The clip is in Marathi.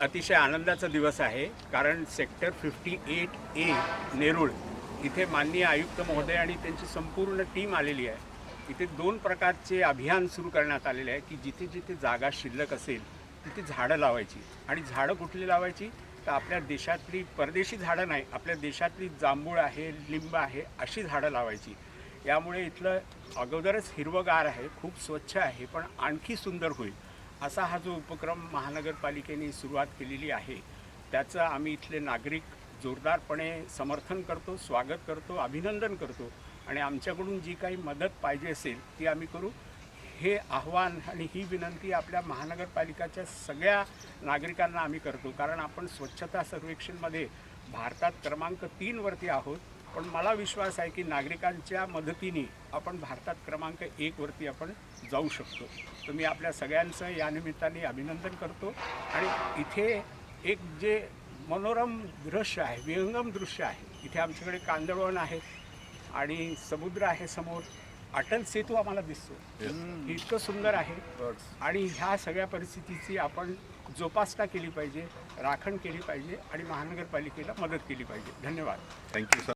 अतिशय आनंदाचा दिवस आहे कारण sector fifty eight A Nerul इथे माननीय आयुक्त महोदय आणि त्यांची संपूर्ण टीम आलेली आहे. इथे दोन प्रकारचे अभियान सुरू करण्यात आलेले आहे की जिथे जिथे जागा शिल्लक असेल तिथे झाडं लावायची. आणि झाडं कुठली लावायची? तर आपल्या देशातली परदेशी झाडं नाही आपल्या देशातली जांभूळ आहे लिंब आहे अशी झाडं लावायची. यामुळे इथलं अगोदरच हिरवगार आहे खूप स्वच्छ आहे पण आणखी सुंदर होईल. असा हा जो उपक्रम महानगरपालिकेने सुरुवात केलेली आहे त्याचं आम्ही इथले नागरिक जोरदारपणे समर्थन करतो स्वागत करतो अभिनंदन करतो. आणि आमच्याकडून जी काही मदत पाहिजे असेल ती आम्ही करू. हे आव्हान आणि ही विनंती आपल्या महानगरपालिकाच्या सगळ्या नागरिकांना आम्ही करतो. कारण आपण स्वच्छता सर्वेक्षणमध्ये भारतात क्रमांक तीनवरती आहोत. पण मला विश्वास आहे की नागरिकांच्या मदतीने आपण भारतात क्रमांक एकवरती आपण जाऊ शकतो. तर मी आपल्या सगळ्यांचं या निमित्ताने अभिनंदन करतो. आणि इथे एक जे मनोरम दृश्य आहे विहंगम दृश्य आहे इथे आमच्याकडे कांदळवन आहे आणि समुद्र आहे समोर. अटल सेतू आम्हाला दिसतो. इतकं सुंदर आहे. आणि ह्या सगळ्या परिस्थितीची आपण जोपासना केली पाहिजे राखण केली पाहिजे आणि महानगरपालिकेला मदत केली पाहिजे. धन्यवाद. Thank you sir